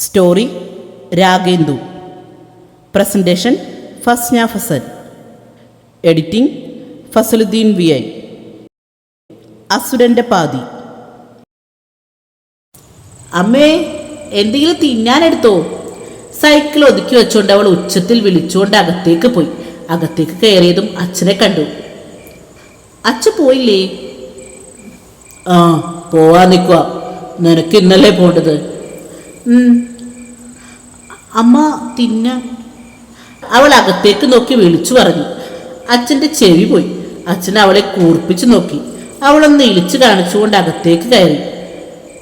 Story Ragendu. Presentation Fasna Fasal. Editing Fasaludheen V I. അസുരന്റെ പാതി. അമ്മേ എന്തെങ്കിലും തിന്നാനെടുത്തോ? സൈക്കിൾ ഒതുക്കി വെച്ചുകൊണ്ട് അവൾ ഉച്ചത്തിൽ വിളിച്ചുകൊണ്ട് അകത്തേക്ക് പോയി. അകത്തേക്ക് കയറിയതും അച്ഛനെ കണ്ടു. അച്ഛ പോയില്ലേ? ആ പോവാ നിൽക്കുക നിനക്ക് ഇന്നലെ പോണ്ടത്. അമ്മ തിന്ന അവൾ അകത്തേക്ക് നോക്കി വിളിച്ചു പറഞ്ഞു. അച്ഛന്റെ ചെവി പോയി. അച്ഛൻ അവളെ കൂർപ്പിച്ചു നോക്കി. അവളൊന്ന് ഇളിച്ചു കാണിച്ചുകൊണ്ട് അകത്തേക്ക് കയറി.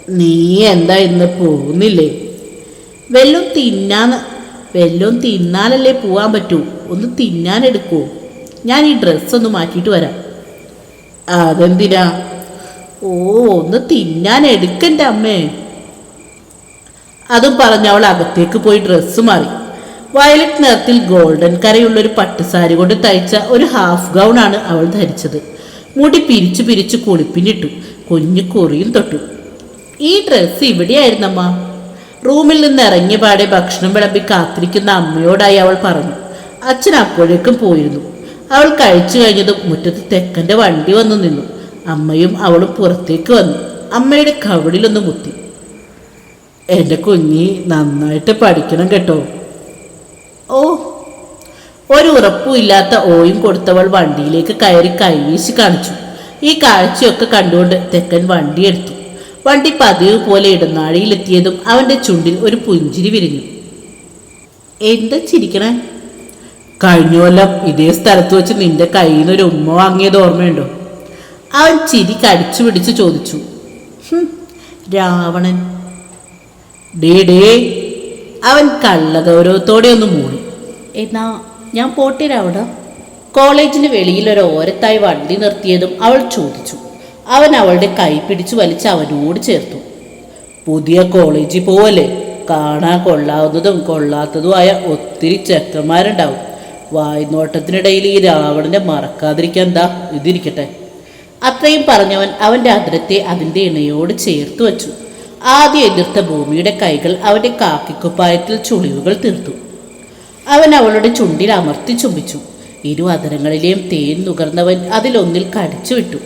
നീ എന്താ ഇന്ന് പോകുന്നില്ലേ? വെല്ലം തിന്നാന്ന് വെല്ലം തിന്നാലല്ലേ പോവാൻ പറ്റൂ. ഒന്ന് തിന്നാനെടുക്കോ ഞാൻ ഈ ഡ്രസ്സ് ഒന്ന് മാറ്റിയിട്ട് വരാം. അതെന്തിനാ? ഓ ഒന്ന് തിന്നാൻ അമ്മേ. അതും പറഞ്ഞ് അവൾ അകത്തേക്ക് പോയി ഡ്രസ്സ് മാറി. വയലറ്റ് നിറത്തിൽ ഗോൾഡൻ കരയുള്ള ഒരു പട്ടുസാരി കൊണ്ട് തയ്ച്ച ഒരു ഹാഫ് ഗൗൺ ആണ് അവൾ ധരിച്ചത്. മുടി പിരിച്ചു പിരിച്ച് കുളിപ്പിനിട്ടു. കുഞ്ഞു കുറിയും തൊട്ടു. ഈ ഡ്രസ്സ് ഇവിടെയായിരുന്നമ്മ. റൂമിൽ നിന്ന് ഇറങ്ങിയ പാടെ ഭക്ഷണം വിളമ്പി കാത്തിരിക്കുന്ന അമ്മയോടായി അവൾ പറഞ്ഞു. അച്ഛൻ അപ്പോഴേക്കും പോയിരുന്നു. അവൾ കഴിച്ചു കഴിഞ്ഞതും മുറ്റത്ത് തെക്കന്റെ വണ്ടി വന്നു നിന്നു. അമ്മയും അവളും പുറത്തേക്ക് വന്നു. അമ്മയുടെ കവിളിലൊന്ന് മുത്തി. എന്റെ കുഞ്ഞി നന്നായിട്ട് പഠിക്കണം കേട്ടോ. ഓ ഒരു ഉറപ്പുമില്ലാത്ത ഓയും കൊടുത്തവൾ വണ്ടിയിലേക്ക് കയറി കൈവീശി കാണിച്ചു. ഈ കാഴ്ചയൊക്കെ കണ്ടുകൊണ്ട് തെക്കൻ വണ്ടി എടുത്തു. വണ്ടി പതിവ് പോലെ ഇടനാഴിയിലെത്തിയതും അവന്റെ ചുണ്ടിൽ ഒരു പുഞ്ചിരി വിരിഞ്ഞു. എന്താ ചിരിക്കണേ? കഴിഞ്ഞ കൊല്ലം ഇതേ സ്ഥലത്ത് വെച്ച് നിന്റെ കയ്യിൽ നിന്ന് ഒരു ഉമ്മ വാങ്ങിയത് ഓർമ്മയുണ്ടോ? അവൻ ചിരി കടിച്ചു പിടിച്ച് ചോദിച്ചു. "ഹും, രാവണൻ. ഡേ അവൻ കള്ളഗൗരവത്തോടെ ഒന്ന് മൂടി. എന്നാ ഞാൻ പോട്ടിരാവട കോളേജിന് വെളിയിൽ ഒരു ഓരത്തായി വണ്ടി നിർത്തിയതും അവൾ ചോദിച്ചു. അവൻ അവളുടെ കൈ പിടിച്ചു വലിച്ച് അവനോട് ചേർത്തു. പുതിയ കോളേജിൽ പോവല്ലേ? കാണാൻ കൊള്ളാവുന്നതും കൊള്ളാത്തതുമായ ഒത്തിരി ചെക്കന്മാരുണ്ടാവും. വായ്നോട്ടത്തിനിടയിൽ ഈ രാവണനെ മറക്കാതിരിക്കാൻ എന്താ ഇതിരിക്കട്ടെ. അത്രയും പറഞ്ഞവൻ അവന്റെ അതിരത്തെ അതിന്റെ ഇണയോട് ചേർത്ത് വച്ചു. ആദ്യം എതിർത്ത ഭൂമിയുടെ കൈകൾ അവന്റെ കാക്കിക്കുപ്പായത്തിൽ ചുളിവുകൾ തീർത്തു. അവൻ അവളുടെ ചുണ്ടിൽ അമർത്തി ചുംബിച്ചു. ഇരു അതരങ്ങളിലെയും തേൻ നുകർന്നവൻ അതിലൊന്നിൽ കടിച്ചു വിട്ടു.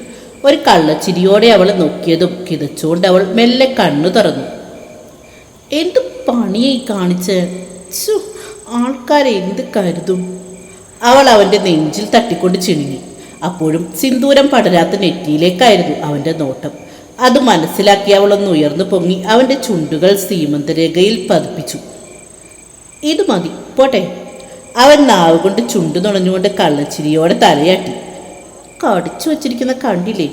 ഒരു കള്ളച്ചിരിയോടെ അവൾ നോക്കിയതും കിതച്ചുകൊണ്ട് അവൾ മെല്ലെ കണ്ണു തുറന്നു. എന്ത് പണിയായി കാണിച്ച്? ആൾക്കാരെ എന്ത് കരുതും? അവൾ അവന്റെ നെഞ്ചിൽ തട്ടിക്കൊണ്ട് ചിണുങ്ങി. അപ്പോഴും സിന്ദൂരം പടരാത്ത നെറ്റിയിലേക്കായിരുന്നു അവന്റെ നോട്ടം. അത് മനസ്സിലാക്കി അവളൊന്ന് ഉയർന്നു പൊങ്ങി അവന്റെ ചുണ്ടുകൾ സീമന്തരേഖയിൽ പതിപ്പിച്ചു. ഇത് മതി പോട്ടെ. അവൻ നാവ് കൊണ്ട് ചുണ്ടു നുണഞ്ഞുകൊണ്ട് കള്ളച്ചിരിയോടെ തലയാട്ടി. കടിച്ചു വച്ചിരിക്കുന്ന കണ്ടില്ലേ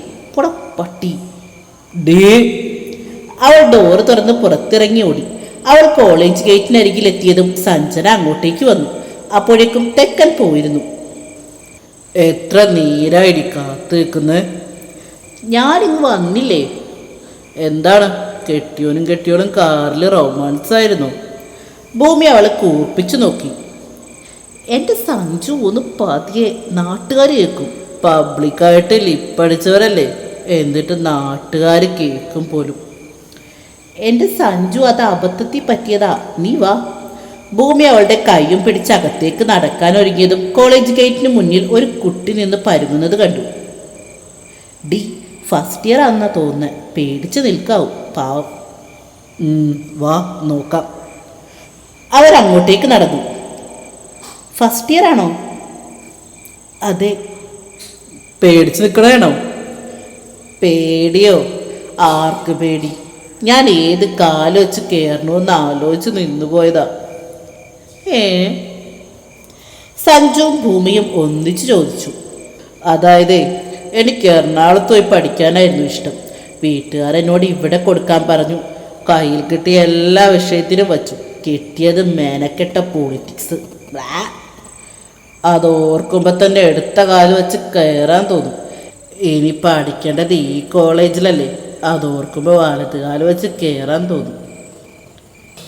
പട്ടി. ഡേ. അവൾ ഡോറ് തുറന്ന് പുറത്തിറങ്ങി ഓടി. അവൾ കോളേജ് ഗേറ്റിനരികിൽ എത്തിയതും സഞ്ജന അങ്ങോട്ടേക്ക് വന്നു. അപ്പോഴേക്കും തെക്കൻ പോയിരുന്നു. എത്ര നീരായിടി കാത്തു നിൽക്കുന്നത് ഞാനിങ്ങ് വന്നില്ലേ? എന്താണ്? കെട്ടിയോനും കെട്ടിയോളും കാറിൽ റൊമാൻസ് ആയിരുന്നു ഭൂമി അവളെ കൂർപ്പിച്ചു നോക്കി. എന്റെ സഞ്ജു ഒന്ന് പതിയെ നാട്ടുകാർ കേൾക്കും. പബ്ലിക്കായിട്ട് ലിപ്പടിച്ചവരല്ലേ എന്നിട്ട് നാട്ടുകാർ കേൾക്കും പോലും. എന്റെ സഞ്ജു അത് അബദ്ധത്തിൽ പറ്റിയതാ. നീ വാ. ഭൂമി അവളുടെ കൈയും പിടിച്ച് അകത്തേക്ക് നടക്കാൻ ഒരുങ്ങിയതും കോളേജ് ഗേറ്റിന് മുന്നിൽ ഒരു കുട്ടി നിന്ന് പരുങ്ങുന്നത് കണ്ടു. ഡി ഫസ്റ്റ് ഇയർ ആണെന്നാ തോന്നുന്നത് പേടിച്ച് നിൽക്കാവും. പാവം. വാ നോക്കാം. അവരങ്ങോട്ടേക്ക് നടന്നു. ഫസ്റ്റ് ഇയർ ആണോ? അതെ. പേടിച്ച് നിൽക്കണേണോ പേടിയോ? ആർക്ക് പേടി? ഞാൻ ഏത് കാലം വെച്ച് കയറണമെന്ന് ആലോചിച്ച് നിന്നു പോയതാ. ഏ? സഞ്ജുവും ഭൂമിയും ഒന്നിച്ചു ചോദിച്ചു. അതായത് എനിക്ക് എറണാകുളത്ത് പോയി പഠിക്കാനായിരുന്നു ഇഷ്ടം. വീട്ടുകാരെന്നോട് ഇവിടെ കൊടുക്കാൻ പറഞ്ഞു. കയ്യിൽ കിട്ടിയ എല്ലാ വിഷയത്തിനും വച്ചു. കിട്ടിയത് മേനക്കെട്ട പോളിറ്റിക്സ്. അതോർക്കുമ്പോൾ തന്നെ എടുത്ത കാൽ വെച്ച് കയറാൻ തോന്നും. ഇനി പഠിക്കേണ്ടത് ഈ കോളേജിലല്ലേ? അതോർക്കുമ്പോൾ വലത് കാൽ വെച്ച് കയറാൻ തോന്നും.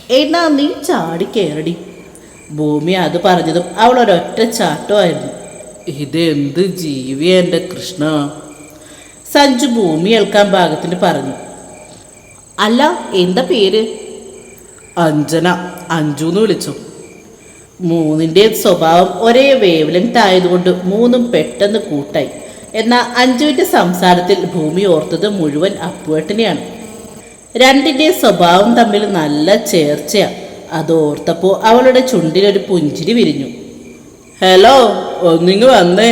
എന്നാ നീ ചാടി കയറടി ഭൂമി അത് പറഞ്ഞതും അവൾ ചാട്ടമായിരുന്നു. ഇതെന്ത് ജീവി എന്റെ കൃഷ്ണ? സഞ്ജു ഭൂമി ഏൽക്കാൻ പാകത്തിന് പറഞ്ഞു. അല്ല എന്താ പേര്? അഞ്ജന അഞ്ജു എന്ന് വിളിച്ചു. മൂന്നിന്റെ സ്വഭാവം ഒരേ വേവ് ലെങ്ത് ആയതുകൊണ്ട് മൂന്നും പെട്ടെന്ന് കൂട്ടായി. എന്നാൽ അഞ്ജുവിന്റെ സംസാരത്തിൽ ഭൂമി ഓർത്തത് മുഴുവൻ അപ്പുവേട്ടനെയാണ്. രണ്ടിന്റെ സ്വഭാവം തമ്മിൽ നല്ല ചേർച്ചയാണ് അതോർത്തപ്പോൾ അവളുടെ ചുണ്ടിലൊരു പുഞ്ചിരി വിരിഞ്ഞു. ഹലോ? ഒന്നിങ്ങ് വന്നേ.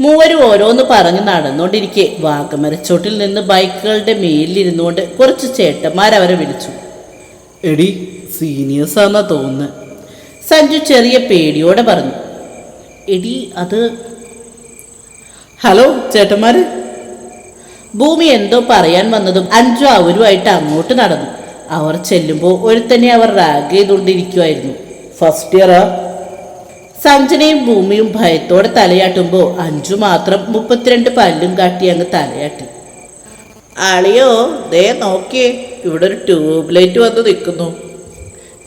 മൂവരും ഓരോന്ന് പറഞ്ഞ് നടന്നുകൊണ്ടിരിക്കെ. വാഗമരച്ചോട്ടിൽ നിന്ന് ബൈക്കുകളുടെ മേലിരുന്നുകൊണ്ട് കുറച്ച് ചേട്ടന്മാർ അവരെ വിളിച്ചു. എടി സീനിയേഴ്സ് ആണെന്നാ തോന്നുന്നത് സഞ്ജു ചെറിയ പേടിയോടെ പറഞ്ഞു. എടി അത് ഹലോ ചേട്ടന്മാര്? ഭൂമി എന്തോ പറയാൻ വന്നതും അഞ്ചു അവരുമായിട്ട് അങ്ങോട്ട് നടന്നു. അവർ ചെല്ലുമ്പോൾ ഒരുത്തനെ അവർ റാഗ് ചെയ്തുകൊണ്ടിരിക്കുമായിരുന്നു ഫസ്റ്റ് ഇയറാ സഞ്ജനയും ഭൂമിയും ഭയത്തോടെ തലയാട്ടുമ്പോൾ അഞ്ചു മാത്രം മുപ്പത്തിരണ്ട് പല്ലും കാട്ടി അങ്ങ് തലയാട്ടി. അളിയോ ദേ നോക്കിയേ ഇവിടെ ഒരു ട്യൂബ് ലൈറ്റ് വന്ന് നിൽക്കുന്നു.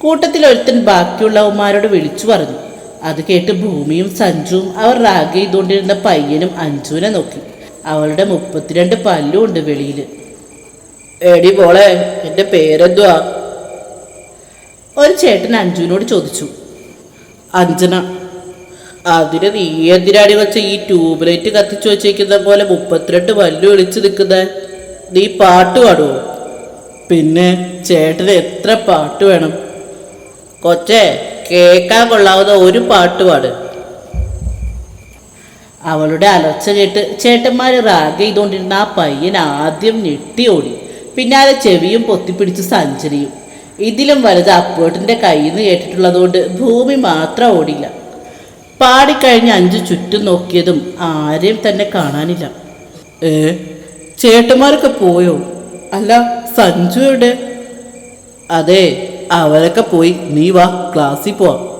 കൂട്ടത്തിൽ ഒരുത്തൻ ബാക്കിയുള്ളവന്മാരോട് വിളിച്ചു പറഞ്ഞു. അത് കേട്ട് ഭൂമിയും സഞ്ജുവും അവർ റാഗ് ചെയ്തുകൊണ്ടിരുന്ന പയ്യനും അഞ്ജുവിനെ നോക്കി. അവളുടെ മുപ്പത്തിരണ്ട് പല്ലും ഉണ്ട് വെളിയിൽ എടി പോളെ എന്റെ പേരെന്തുവാ? ഒരു ചേട്ടൻ അഞ്ജുവിനോട് ചോദിച്ചു. അഞ്ജന അതിന് നീ എന്തിനാടി വെച്ച ഈ ട്യൂബ് ലൈറ്റ് കത്തിച്ചു വെച്ചേക്കുന്ന പോലെ മുപ്പത്തിരണ്ട് പല്ലു വിളിച്ചു നിൽക്കുന്ന? നീ പാട്ട് പാടുവോ? പിന്നെ ചേട്ടന് എത്ര പാട്ട് വേണം? കൊച്ചേ കേൾക്കാൻ കൊള്ളാവുന്ന ഒരു പാട്ട് പാട്. അവളുടെ അലർച്ച കേട്ട് ചേട്ടന്മാർ റാഗ് ചെയ്തുകൊണ്ടിരുന്ന ആ പയ്യൻ ആദ്യം ഞെട്ടി ഓടി. പിന്നാലെ ചെവിയും പൊത്തിപ്പിടിച്ച് സഞ്ചരിയും. ഇതിലും വലുത് അപ്പോട്ടിന്റെ കയ്യിൽ നിന്ന് കേട്ടിട്ടുള്ളതുകൊണ്ട് ഭൂമി മാത്രം ഓടില്ല പാടിക്കഴിഞ്ഞ് അഞ്ച് ചുറ്റും നോക്കിയതും ആരെയും തന്നെ കാണാനില്ല. ഏ? ചേട്ടന്മാരൊക്കെ പോയോ? അല്ല സഞ്ജു എവിടെ? അതെ അവരൊക്കെ പോയി. നീ വാ ക്ലാസ്സിൽ പോവാം.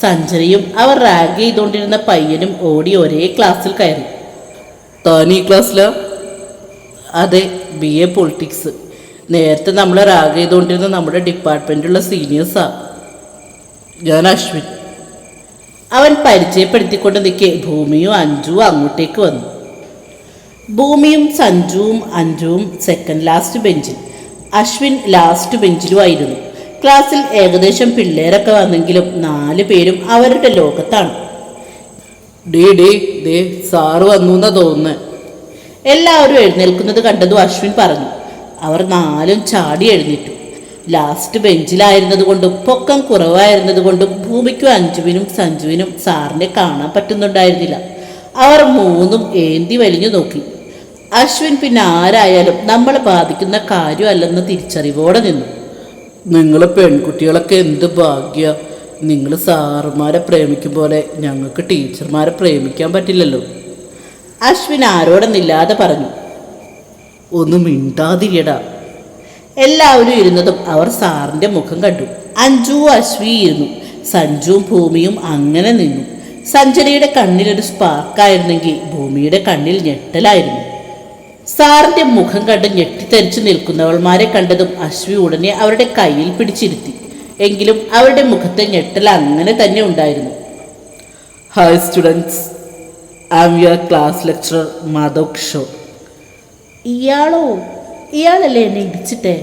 സഞ്ജനയും അവർ റാഗ് ചെയ്തുകൊണ്ടിരുന്ന പയ്യനും ഓടി ഒരേ ക്ലാസ്സിൽ കയറി. താനീ ക്ലാസ്സിലാ? അതെ ബി എ പൊളിറ്റിക്സ്. നേരത്തെ നമ്മൾ റാഗ് ചെയ്തുകൊണ്ടിരുന്ന നമ്മുടെ ഡിപ്പാർട്ട്മെന്റുള്ള സീനിയേഴ്സാണ് ഞാൻ അശ്വിൻ. അവൻ പരിചയപ്പെടുത്തിക്കൊണ്ട് നിൽക്കെ ഭൂമിയും അഞ്ജുവും അങ്ങോട്ടേക്ക് വന്നു. ഭൂമിയും സഞ്ജുവും അഞ്ചുവും സെക്കൻഡ് ലാസ്റ്റ് ബെഞ്ചിൽ അശ്വിൻ ലാസ്റ്റ് ബെഞ്ചിലുമായിരുന്നു ക്ലാസ്സിൽ ഏകദേശം പിള്ളേരൊക്കെ വന്നെങ്കിലും നാല് പേരും അവരുടെ ലോകത്താണ്. ഡേ ഡേ ദേ സാറ് വന്നു എന്നാ തോന്നുന്നത് എല്ലാവരും എഴുന്നേൽക്കുന്നത് കണ്ടതും അശ്വിൻ പറഞ്ഞു. അവർ നാലും ചാടി എഴുന്നേറ്റു. ലാസ്റ്റ് ബെഞ്ചിലായിരുന്നത് കൊണ്ടും പൊക്കം കുറവായിരുന്നത് കൊണ്ടും ഭൂമിക്കും അഞ്ജുവിനും സഞ്ജുവിനും സാറിനെ കാണാൻ പറ്റുന്നുണ്ടായിരുന്നില്ല. അവർ മൂന്നും ഏന്തി വലിഞ്ഞു നോക്കി. അശ്വിൻ പിന്നെ ആരായാലും നമ്മളെ ബാധിക്കുന്ന കാര്യമല്ലെന്ന് തിരിച്ചറിവോടെ നിന്നു. നിങ്ങൾ പെൺകുട്ടികളൊക്കെ എന്ത് ഭാഗ്യ. നിങ്ങൾ സാറുമാരെ പ്രേമിക്കും പോലെ ഞങ്ങൾക്ക് ടീച്ചർമാരെ പ്രേമിക്കാൻ പറ്റില്ലല്ലോ. അശ്വിൻ ആരോടെന്നില്ലാതെ പറഞ്ഞു. ഒന്നും മിണ്ടാതിരിയടാ. എല്ലാവരും ഇരുന്നതും അവർ സാറിന്റെ മുഖം കണ്ടു. അഞ്ജു അശ്വി ഇരുന്നു. സഞ്ജുവും ഭൂമിയും അങ്ങനെ നിന്നു. സഞ്ജനയുടെ കണ്ണിലൊരു സ്പാർക്കായിരുന്നെങ്കിൽ ഭൂമിയുടെ കണ്ണിൽ ഞെട്ടലായിരുന്നു. സാറിന്റെ മുഖം കണ്ട് ഞെട്ടിത്തരിച്ചു നിൽക്കുന്നവൾമാരെ കണ്ടതും അശ്വി ഉടനെ അവരുടെ കയ്യിൽ പിടിച്ചിരുത്തി. എങ്കിലും അവരുടെ മുഖത്തെ ഞെട്ടൽ അങ്ങനെ തന്നെ ഉണ്ടായിരുന്നു. Hi students I am your class lecturer Madhav show ഇയാളോ? ഇയാളല്ലേ എന്നെ ഇടിച്ചിട്ടേ?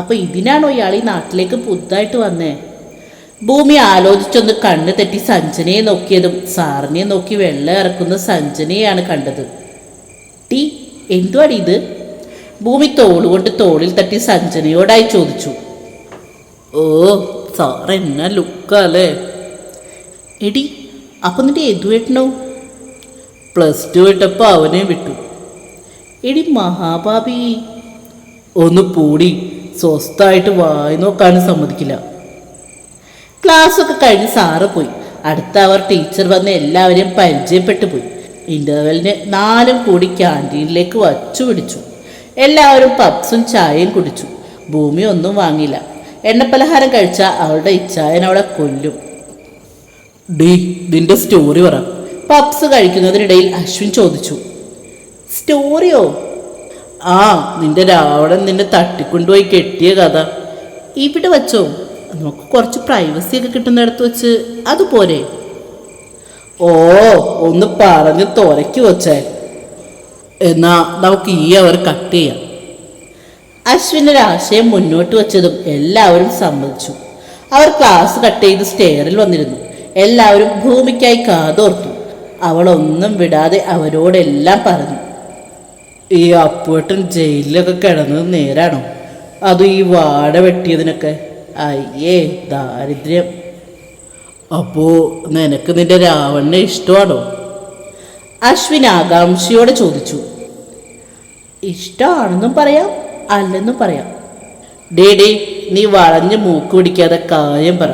അപ്പോൾ ഇതിനാണോ ഇയാൾ ഈ നാട്ടിലേക്ക് പുതുതായിട്ട് വന്നേ? ഭൂമി ആലോചിച്ചൊന്ന് കണ്ണ് തെറ്റി സഞ്ജനയെ നോക്കിയതും സാറിനെ നോക്കി വെള്ളം ഇറക്കുന്ന സഞ്ജനയെയാണ് കണ്ടത്. ടീ എന്തുവാടി ഇത്? ഭൂമി തോളുകൊണ്ട് തോളിൽ തട്ടി സഞ്ജനയോടായി ചോദിച്ചു. ഓ സാർ എന്നാ ലുക്കല്ലേ? എടി അപ്പൊ നിന്റെ എതുവേട്ടനോ പ്ലസ് ടു ഇട്ടപ്പോൾ അവനെ വിട്ടു. എടി മഹാഭാബി ഒന്ന് പൂടി സ്വസ്ഥായിട്ട് വായി നോക്കാനും സമ്മതിക്കില്ല. ക്ലാസ്സൊക്കെ കഴിഞ്ഞ് സാറ് പോയി. അടുത്ത അവർ ടീച്ചർ വന്ന് എല്ലാവരെയും പരിചയപ്പെട്ടു പോയി. ഇന്റർവെല്ലിന് നാലും കൂടി ക്യാന്റീനിലേക്ക് വച്ചു പിടിച്ചു. എല്ലാവരും പപ്സും ചായയും കുടിച്ചു. ഭൂമി ഒന്നും വാങ്ങിയില്ല. എണ്ണപ്പലഹാരം കഴിച്ചാൽ അവളുടെ ഇച്ഛായൻ അവളെ കൊല്ലും. ഡീ നിന്റെ സ്റ്റോറി പറ. പപ്സ് കഴിക്കുന്നതിനിടയിൽ അശ്വിൻ ചോദിച്ചു. സ്റ്റോറിയോ ആ നിന്റെ രാവണൻ നിന്നെ തട്ടിക്കൊണ്ടുപോയി കെട്ടിയ കഥ. ഇവിടെ വച്ചോ. നമുക്ക് കുറച്ച് പ്രൈവസി ഒക്കെ കിട്ടുന്നിടത്ത് വെച്ച് അതുപോലെ. ഓ ഒന്ന് പറഞ്ഞ് തുറക്കി വച്ചേ. എന്നാ നമുക്ക് ഈ അവർ കട്ട് ചെയ്യാം. അശ്വിന്റെ ആശയം മുന്നോട്ട് വെച്ചതും എല്ലാവരും സമ്മതിച്ചു. അവർ ക്ലാസ് കട്ട് ചെയ്ത് സ്റ്റെയറിൽ വന്നിരുന്നു. എല്ലാവരും ഭൂമിക്കായി കാതോർത്തു. അവളൊന്നും വിടാതെ അവരോടെല്ലാം പറഞ്ഞു. ഈ അപ്പുവേട്ടൻ ജയിലിലൊക്കെ കിടന്നത് നേരാണോ? അതും ഈ വാട വെട്ടിയതിനൊക്കെ? അയ്യേ ദാരിദ്ര്യം. അപ്പോ നിനക്ക് നിന്റെ രാവണനെ ഇഷ്ടമാണോ? അശ്വിൻ ആകാംക്ഷയോടെ ചോദിച്ചു. ഇഷ്ടമാണെന്നും പറയാം അല്ലെന്നും പറയാം. ഡേ ഡേ നീ വളഞ്ഞ് മൂക്ക് പിടിക്കാതെ കാര്യം പറ.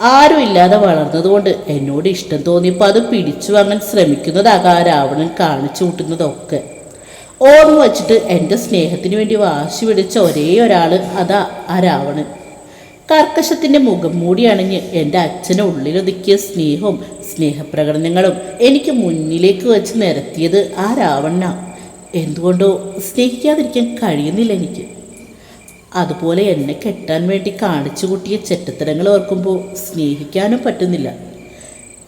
ആരും ഇല്ലാതെ വളർന്നതുകൊണ്ട് എന്നോട് ഇഷ്ടം തോന്നിയപ്പോൾ അത് പിടിച്ചു വാങ്ങാൻ ശ്രമിക്കുന്നതാകാം രാവണൻ കാണിച്ചു കൂട്ടുന്നതൊക്കെ. ഓർമ്മ വച്ചിട്ട് എന്റെ സ്നേഹത്തിന് വേണ്ടി വാശി പിടിച്ച ഒരേ ഒരാൾ അതാ ആ രാവണൻ. കർക്കശത്തിന്റെ മുഖം മൂടി അണിഞ്ഞ് എന്റെ അച്ഛനെ ഉള്ളിലൊതുക്കിയ സ്നേഹവും സ്നേഹപ്രകടനങ്ങളും എനിക്ക് മുന്നിലേക്ക് വെച്ച് നിരത്തിയത് ആ രാവണ്ണ എന്തുകൊണ്ടോ സ്നേഹിക്കാതിരിക്കാൻ കഴിയുന്നില്ല എനിക്ക്. അതുപോലെ എന്നെ കെട്ടാൻ വേണ്ടി കാണിച്ചു കൂട്ടിയ ചെറ്റത്തരങ്ങൾ ഓർക്കുമ്പോൾ സ്നേഹിക്കാനും പറ്റുന്നില്ല.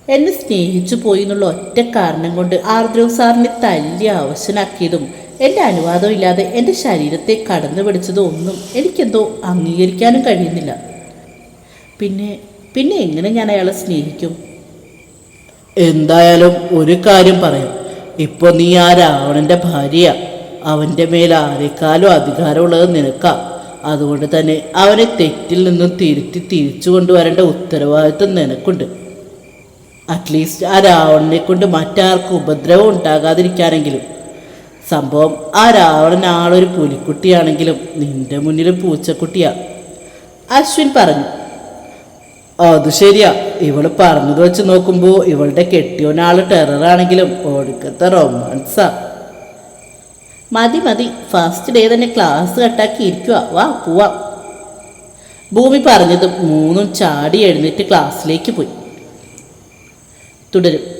എന്നെ സ്നേഹിച്ചു പോയി എന്നുള്ള ഒറ്റ കാരണം കൊണ്ട് ആർദ്രവ് സാറിനെ തല്ലി അവശനാക്കിയതും എന്റെ അനുവാദം ഇല്ലാതെ എന്റെ ശരീരത്തെ കടന്നു പിടിച്ചതൊന്നും എനിക്കെന്തോ അംഗീകരിക്കാനും കഴിയുന്നില്ല. പിന്നെ പിന്നെ എങ്ങനെ ഞാൻ അയാളെ സ്നേഹിക്കും? എന്തായാലും ഒരു കാര്യം പറയാം. ഇപ്പൊ നീ ആ രാവണന്റെ ഭാര്യ അവന്റെ മേൽ ആരെക്കാളും അധികാരമുള്ളത് നിനക്കാ. അതുകൊണ്ട് തന്നെ അവനെ തെറ്റിൽ നിന്നും തിരുത്തി തിരിച്ചു കൊണ്ടുവരേണ്ട ഉത്തരവാദിത്വം നിനക്കുണ്ട്. അറ്റ്ലീസ്റ്റ് ആ രാവണനെ കൊണ്ട് മറ്റാർക്കും ഉപദ്രവം ഉണ്ടാകാതിരിക്കാനെങ്കിലും. സംഭവം ആ രാവണൻ ആളൊരു പുലിക്കുട്ടിയാണെങ്കിലും നിന്റെ മുന്നിൽ പൂച്ചക്കുട്ടിയാ. അശ്വിൻ പറഞ്ഞു അത് ശരിയാ. ഇവൾ പറഞ്ഞത് വെച്ച് നോക്കുമ്പോൾ ഇവളുടെ കെട്ടിയോനാൾ ടെററാണെങ്കിലും ഒടുക്കത്തെ റൊമാൻസാ. മതി മതി. ഫസ്റ്റ് ഡേ തന്നെ ക്ലാസ് കട്ടാക്കി ഇരിക്കുക വാ പോവാ. ഭൂമി പറഞ്ഞത് മൂന്നും ചാടി എഴുന്നേറ്റ് ക്ലാസ്സിലേക്ക് പോയി. തുടരും.